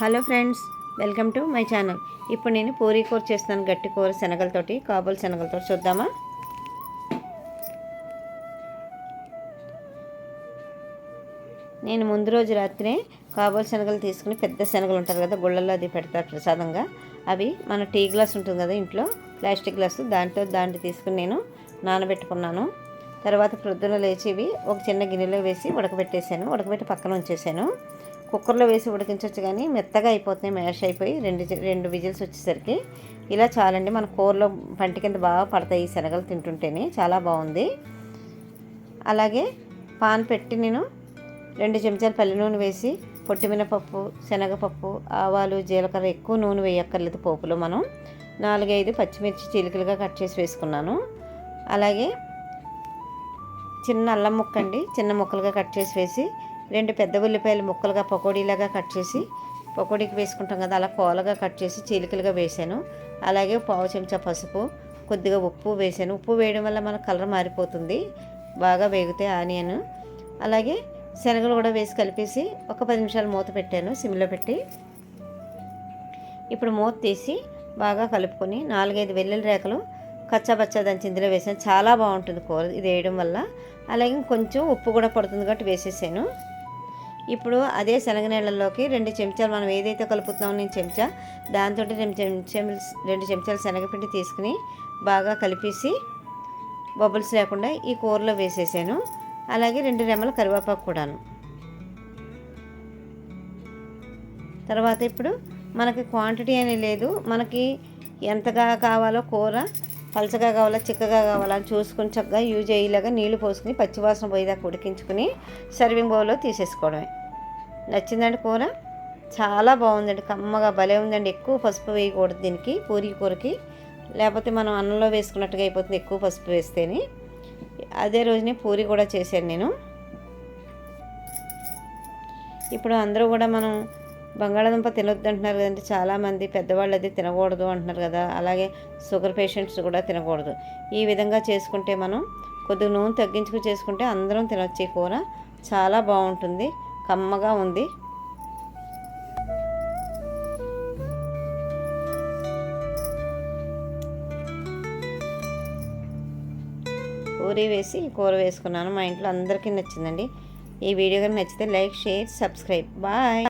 Hello friends welcome to my channel. ఇప్పుడు నేను పూరీ కూర చేస్తున్నాను గట్టి కూర శనగలతోటి కాబోలు శనగలతో చూద్దామా? నేను ముందు రోజు రాత్రే కాబోలు శనగలు తీసుకుని పెద్ద శనగలు ఉంటారు కదా గుళ్ళల్లో అది పెడతారు ప్రసాదంగా. అవి మన టీ గ్లాస్ ఉంటుంది కదా ఇంట్లో ప్లాస్టిక్ గ్లాసు దాంట్లో దాంట్లో తీసుకుని నేను నానబెట్టుకున్నాను. తర్వాత ప్రొద్దున లేచి ఇవి ఒక చిన్న గిన్నెలో వేసి ఉడకబెట్టేశాను ఉడకబెట్టి పక్కన ఉంచేసాను. కుక్కర్లో వేసి ఉడికించవచ్చు కానీ మెత్తగా అయిపోతున్నాయి మ్యాష్ అయిపోయి రెండు రెండు విజిల్స్ వచ్చేసరికి ఇలా చాలండి. మన కూరలో పంటి కింద బాగా పడతాయి ఈ శనగలు తింటుంటేనే. చాలా బాగుంది. అలాగే పాన్ పెట్టి నేను రెండు చెంచాలు పల్లి నూనె వేసి పొట్టిమినపప్పు శనగపప్పు ఆవాలు జీలకర్ర ఎక్కువ నూనె వేయక్కర్లేదు పోపులో మనం. నాలుగైదు పచ్చిమిర్చి చీలికలుగా కట్ చేసి వేసుకున్నాను. అలాగే చిన్న అల్లం ముక్క అండి చిన్న ముక్కలుగా కట్ చేసి వేసి రెండు పెద్ద ఉల్లిపాయలు ముక్కలుగా పకోడీలాగా కట్ చేసి పకోడీకి వేసుకుంటాం కదా అలా కోలగా కట్ చేసి చీలికలుగా వేసాను. అలాగే పావు చెంచా పసుపు కొద్దిగా ఉప్పు వేసాను. ఉప్పు వేయడం వల్ల మన కలర్ మారిపోతుంది బాగా వేగితే ఆనియన్. అలాగే శనగలు కూడా వేసి కలిపేసి ఒక పది నిమిషాలు మూత పెట్టాను సిమ్లో పెట్టి. ఇప్పుడు మూత తీసి బాగా కలుపుకొని నాలుగైదు వెల్లుల్లి రేఖలు కచ్చాబచ్చా దంచి ఇందులో వేసాను. చాలా బాగుంటుంది కూర ఇది వేయడం వల్ల. అలాగే కొంచెం ఉప్పు కూడా పడుతుంది కాబట్టి వేసేసాను. ఇప్పుడు అదే శనగనీళ్ళలోకి రెండు చెంచాలు మనం ఏదైతే కలుపుతున్నామో నేను చెంచా దాంతో రెండు చెంచాలు రెండు చెంచాలు శనగపిండి తీసుకుని బాగా కలిపేసి బబుల్స్ లేకుండా ఈ కూరలో వేసేసాను. అలాగే రెండు రెమ్మల కరివేపాకు కూడాను. తర్వాత ఇప్పుడు మనకి క్వాంటిటీ అనేది లేదు. మనకి ఎంతగా కావాలో కూర పలచగా కావాలా చిక్కగా కావాలా అని చూసుకొని చక్కగా యూజ్ అయ్యేలాగా నీళ్ళు పోసుకుని పచ్చివాసన పోయేదాకా ఉడికించుకుని సర్వింగ్ బౌల్లో తీసేసుకోవడమే. నచ్చిందండి కూర? చాలా బాగుందండి. కమ్మగా భలే ఉందండి. ఎక్కువ పసుపు వేయకూడదు దీనికి పూరి కూరకి. లేకపోతే మనం అన్నంలో వేసుకున్నట్టుగా అయిపోతుంది ఎక్కువ పసుపు వేస్తేనే. అదే రోజునే పూరి కూడా చేశాను నేను. ఇప్పుడు అందరూ కూడా మనం బంగాళాదుంప తినొద్దు అంటున్నారు కదండి. చాలామంది పెద్దవాళ్ళు అది తినకూడదు అంటున్నారు కదా. అలాగే షుగర్ పేషెంట్స్ కూడా తినకూడదు. ఈ విధంగా చేసుకుంటే మనం కొద్దిగా నూనె తగ్గించుకు చేసుకుంటే అందరం తినొచ్చు ఈ కూర. చాలా బాగుంటుంది. కమ్మగా ఉంది. పూరి వేసి కూర వేసుకున్నాను. మా ఇంట్లో అందరికీ నచ్చిందండి. ఈ వీడియో కానీ నచ్చితే లైక్ షేర్ సబ్స్క్రైబ్. బాయ్.